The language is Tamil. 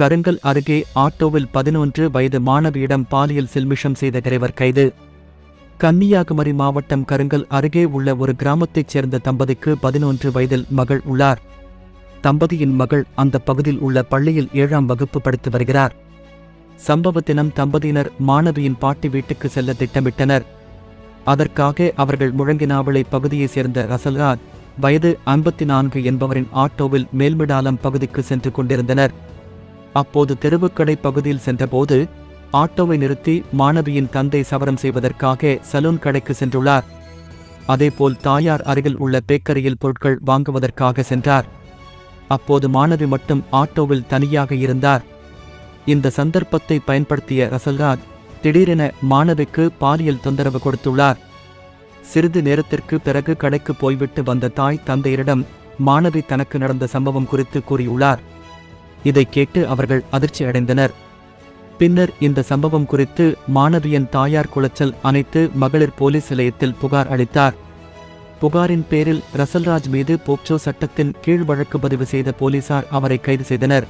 கருங்கல் அருகே ஆட்டோவில் பதினொன்று வயது மாணவியிடம் பாலியல் சில்மிஷம் செய்த டிரைவர் கைது. கன்னியாகுமரி மாவட்டம் கருங்கல் அருகே உள்ள ஒரு கிராமத்தைச் சேர்ந்த தம்பதிக்கு பதினொன்று வயதில் மகள் உள்ளார். தம்பதியின் மகள் அந்த பகுதியில் உள்ள பள்ளியில் ஏழாம் வகுப்பு படித்து வருகிறார். சம்பவ தினம் தம்பதியினர் மாணவியின் பாட்டி வீட்டுக்கு செல்ல திட்டமிட்டனர். அதற்காக அவர்கள் முழங்கினாவளை பகுதியைச் சேர்ந்த ரசல்ராஜ் வயது ஐம்பத்தி நான்கு என்பவரின் ஆட்டோவில் மேல்மிடாலம் பகுதிக்கு சென்று கொண்டிருந்தனர். அப்போது தெருவுக்கடை பகுதியில் சென்றபோது ஆட்டோவை நிறுத்தி மாணவியின் தந்தை சவரம் செய்வதற்காக சலூன் கடைக்கு சென்றுள்ளார். அதேபோல் தாயார் அருகில் உள்ள பேக்கரியில் பொருட்கள் வாங்குவதற்காக சென்றார். அப்போது மாணவி மட்டும் ஆட்டோவில் தனியாக இருந்தார். இந்த சந்தர்ப்பத்தை பயன்படுத்திய ரசல்ராஜ் திடீரென மாணவிக்கு பாலியல் தொந்தரவு கொடுத்துள்ளார். சிறிது நேரத்திற்கு பிறகு கடைக்கு போய்விட்டு வந்த தாய் தந்தையரிடம் மாணவி தனக்கு நடந்த சம்பவம் குறித்து கூறியுள்ளார். இதை கேட்டு அவர்கள் அதிர்ச்சி அடைந்தனர் பின்னர் இந்த சம்பவம் குறித்து மாணவியின் தாயார் குளச்சல் அனைத்து மகளிர் போலீஸ் நிலையத்தில் புகார் அளித்தார். புகாரின் பேரில் ரசல்ராஜ் மீது போக்சோ சட்டத்தின் கீழ் வழக்கு பதிவு செய்த போலீசார் அவரை கைது செய்தனர்.